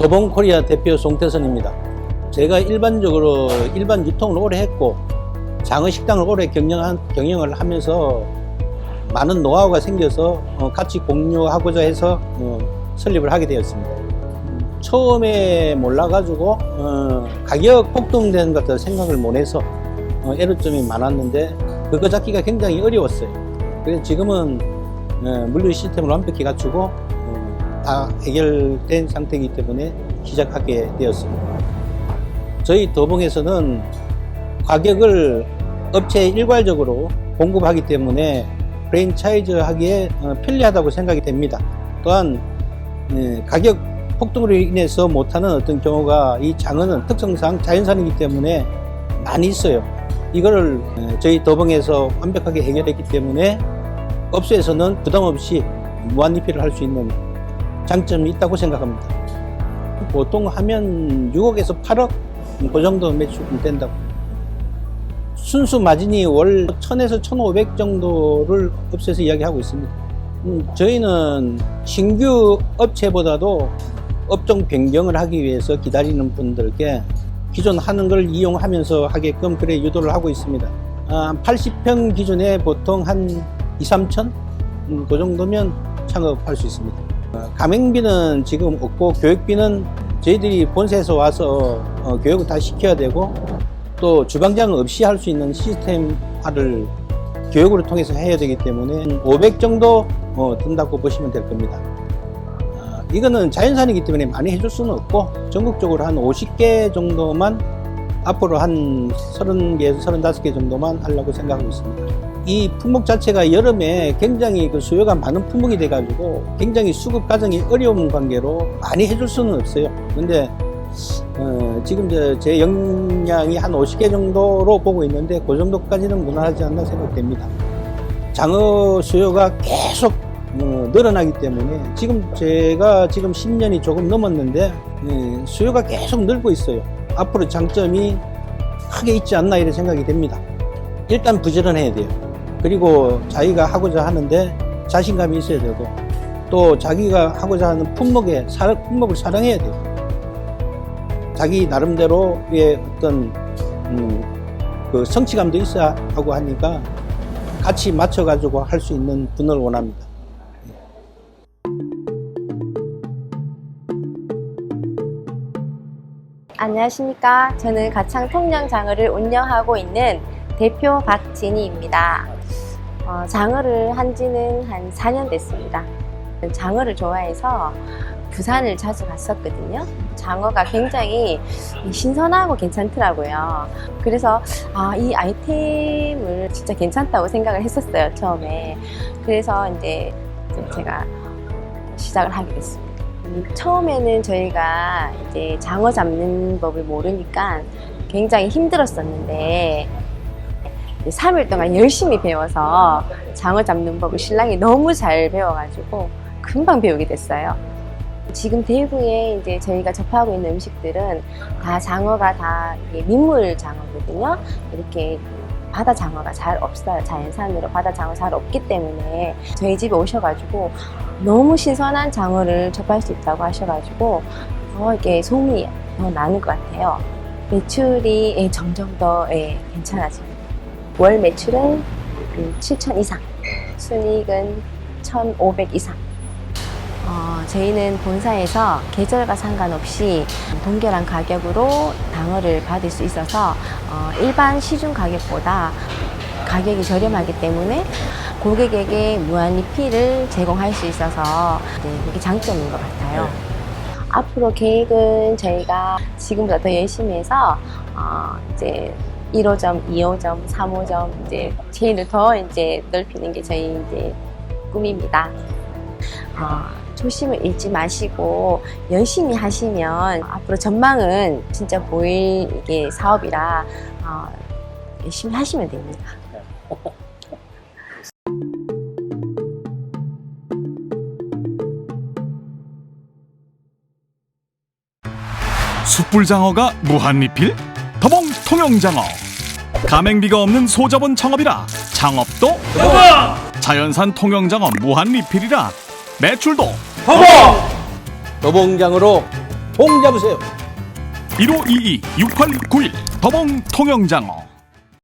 도봉 코리아 대표 송태선입니다. 제가 일반적으로 일반 유통을 오래 했고 장어 식당을 오래 경영한, 경영을 하면서 많은 노하우가 생겨서 어, 같이 공유하고자 해서 어, 설립을 하게 되었습니다. 음, 처음에 몰라가지고 어, 가격 폭등된 것들 생각을 못해서 어, 애로점이 많았는데 그거 잡기가 굉장히 어려웠어요. 그래서 지금은 어, 물류 시스템을 완벽히 갖추고 어, 다 해결된 상태이기 때문에 시작하게 되었습니다. 저희 도봉에서는 가격을 업체에 일괄적으로 공급하기 때문에 프랜차이즈 하기에 어, 편리하다고 생각이 됩니다. 또한 예, 가격 폭등으로 인해서 못하는 어떤 경우가 이 장어는 특성상 자연산이기 때문에 많이 있어요. 이거를 예, 저희 도봉에서 완벽하게 해결했기 때문에 업소에서는 부담 없이 무한 리필을 할 수 있는 장점이 있다고 생각합니다. 보통 하면 6억에서 8억 그 정도 매출은 된다고. 순수 마진이 월 1000에서 1500 정도를 업체에서 이야기하고 있습니다. 음, 저희는 신규 업체보다도 업종 변경을 하기 위해서 기다리는 분들께 기존 하는 걸 이용하면서 하게끔 그래 유도를 하고 있습니다. 아, 80평 기준에 보통 한 2, 3천? 음, 그 정도면 창업할 수 있습니다. 어, 가맹비는 지금 없고 교육비는 저희들이 본사에서 와서 어, 교육을 다 시켜야 되고 또 주방장 없이 할 수 있는 시스템화를 교육을 통해서 해야 되기 때문에 500 정도 어, 든다고 보시면 될 겁니다. 아, 이거는 자연산이기 때문에 많이 해줄 수는 없고 전국적으로 한 50개 정도만 앞으로 한 30개에서 35개 정도만 하려고 생각하고 있습니다. 이 품목 자체가 여름에 굉장히 그 수요가 많은 품목이 돼가지고 굉장히 수급 과정이 어려운 관계로 많이 해줄 수는 없어요. 근데 어, 지금 저, 제 역량이 한 50개 정도로 보고 있는데 그 정도까지는 무난하지 않나 생각됩니다. 장어 수요가 계속 어, 늘어나기 때문에 지금 제가 지금 10년이 조금 넘었는데 예, 수요가 계속 늘고 있어요. 앞으로 장점이 크게 있지 않나 이런 생각이 됩니다. 일단 부지런해야 돼요. 그리고 자기가 하고자 하는데 자신감이 있어야 되고 또 자기가 하고자 하는 품목에 사, 품목을 사랑해야 돼요. 자기 나름대로의 어떤 음, 그 성취감도 있어야 하고 하니까 같이 맞춰가지고 할 수 있는 분을 원합니다. 안녕하십니까. 저는 가창 통영 장어를 운영하고 있는 대표 박진희입니다. 어, 장어를 한 지는 한 4년 됐습니다. 장어를 좋아해서 부산을 자주 갔었거든요. 장어가 굉장히 신선하고 괜찮더라고요. 그래서 아, 이 아이템을 진짜 괜찮다고 생각을 했었어요, 처음에. 그래서 이제 좀 제가 시작을 하게 됐습니다. 음, 처음에는 저희가 이제 장어 잡는 법을 모르니까 굉장히 힘들었었는데 3일 동안 열심히 배워서 장어 잡는 법을 신랑이 너무 잘 배워가지고 금방 배우게 됐어요. 지금 대구에 이제 저희가 접하고 있는 음식들은 다 장어가 다 민물 장어거든요. 이렇게 바다 장어가 잘 없어요. 자연산으로 바다 장어 잘 없기 때문에 저희 집에 오셔가지고 너무 신선한 장어를 접할 수 있다고 하셔가지고 더 이게 소문이 더 나는 것 같아요. 매출이 예, 점점 더 예, 괜찮아집니다. 월 매출은 그 7천 이상, 순이익은 1,500 이상. 어, 저희는 본사에서 계절과 상관없이 동결한 가격으로 방어를 받을 수 있어서 어, 일반 시중 가격보다 가격이 저렴하기 때문에 고객에게 무한 리필을 제공할 수 있어서 네, 그게 장점인 것 같아요. 앞으로 계획은 저희가 지금보다 더 열심히 해서 어, 이제 1호점, 2호점, 3호점 이제 체인을 더 이제 넓히는 게 저희 이제 꿈입니다. 어, 초심을 잃지 마시고 열심히 하시면 앞으로 전망은 진짜 보일 이게 사업이라 어, 열심히 하시면 됩니다. 숯불장어가 무한리필? 더봉 통영장어 가맹비가 없는 소자본 창업이라 창업도 자연산 통영장어 무한 리필이라 매출도 도봉장으로 통 잡으세요. 1522-6891 더봉 통영장어